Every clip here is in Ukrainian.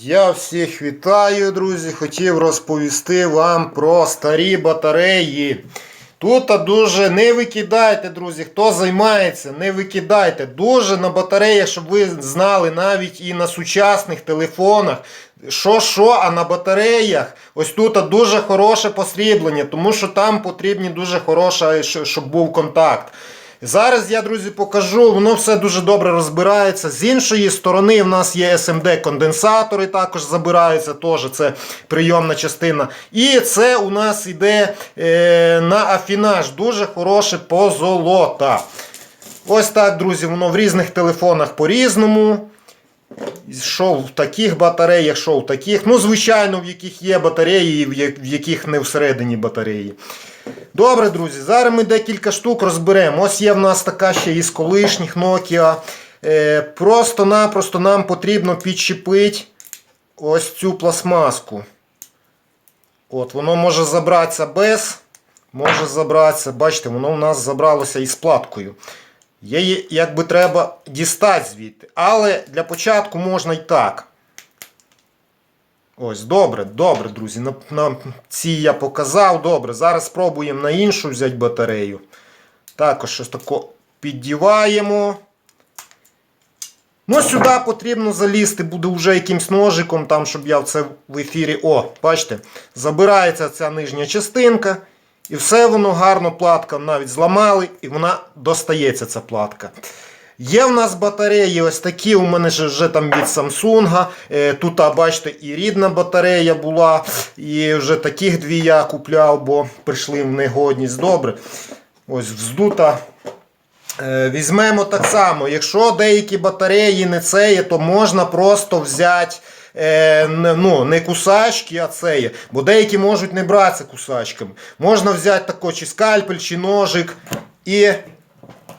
Я всіх вітаю, друзі. Хотів розповісти вам про старі батареї. Тут дуже не викидайте, друзі, хто займається, не викидайте. Дуже на батареях, щоб ви знали, навіть і на сучасних телефонах. Що, що, а на батареях ось тут дуже хороше посріблення, тому що там потрібні дуже хороша, щоб був контакт. Зараз я, друзі, покажу, воно все дуже добре розбирається. З іншої сторони, в нас є SMD-конденсатори, також забираються, теж це прийомна частина. І це у нас йде е, на афінаж, дуже хороше позолота. Ось так, друзі, воно в різних телефонах по-різному. Що в таких батареях, що в таких. Ну, звичайно, в яких є батареї, в в яких не всередині батареї. Добре, друзі, зараз ми декілька штук розберемо. Ось є в нас така ще із колишніх Nokia. Е, Просто-напросто нам потрібно підчепити ось цю пластмаску. От, Воно може забратися без, може забратися. Бачите, воно у нас забралося із платкою. Її якби треба дістати звідти. Але для початку можна і так. Ось, добре, добре, друзі. На, на цій я показав. Добре. Зараз спробуємо на іншу взяти батарею. Також щось тако піддіваємо. Ну, сюди потрібно залізти, буде вже якимсь ножиком, там, щоб я в це в ефірі. О, бачите, забирається ця нижня частинка. І все воно гарно, платка навіть зламали, і вона достається, ця платка. Є в нас батареї ось такі, у мене ж вже там від Samsung. Е, Тут, бачите, і рідна батарея була, і вже таких дві я купляв, бо прийшли в негодність. Добре. Ось вздута. Е, Візьмемо так само. Якщо деякі батареї не це є, то можна просто взяти. Е, ну, не кусачки, а це є. Бо деякі можуть не братися кусачками. Можна взяти тако, чи скальпель, чи ножик і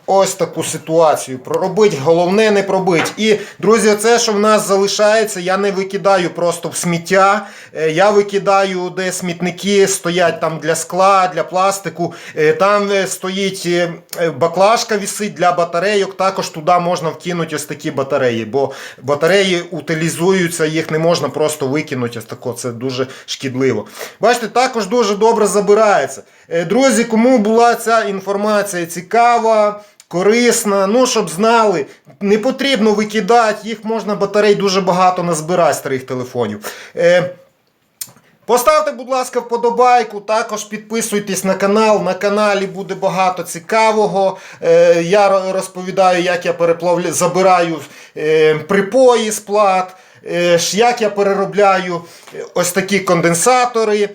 ось таку ситуацію. Проробити, головне не пробити. І, друзі, це, що в нас залишається, я не викидаю просто в сміття. Е, Я викидаю, де смітники стоять там для скла, для пластику. Е, Там е, стоїть баклажка висить для батарейок. Також туди можна вкинути ось такі батареї, бо батареї утилізуються, їх не можна просто викинути. Ось тако, це дуже шкідливо. Бачите, також дуже добре забирається. Друзі, кому була ця інформація цікава. Корисна, ну щоб знали, не потрібно викидати, їх можна батарей дуже багато назбирати старих телефонів. Е, Поставте, будь ласка, вподобайку, також підписуйтесь на канал. На каналі буде багато цікавого. Е, Я розповідаю, як я переплавлю, забираю е, припої з плат. Е, Як я переробляю е, ось такі конденсатори,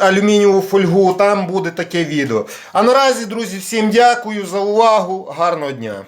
алюмінієву фольгу, там буде таке відео. А наразі, друзі, всім дякую за увагу. Гарного дня!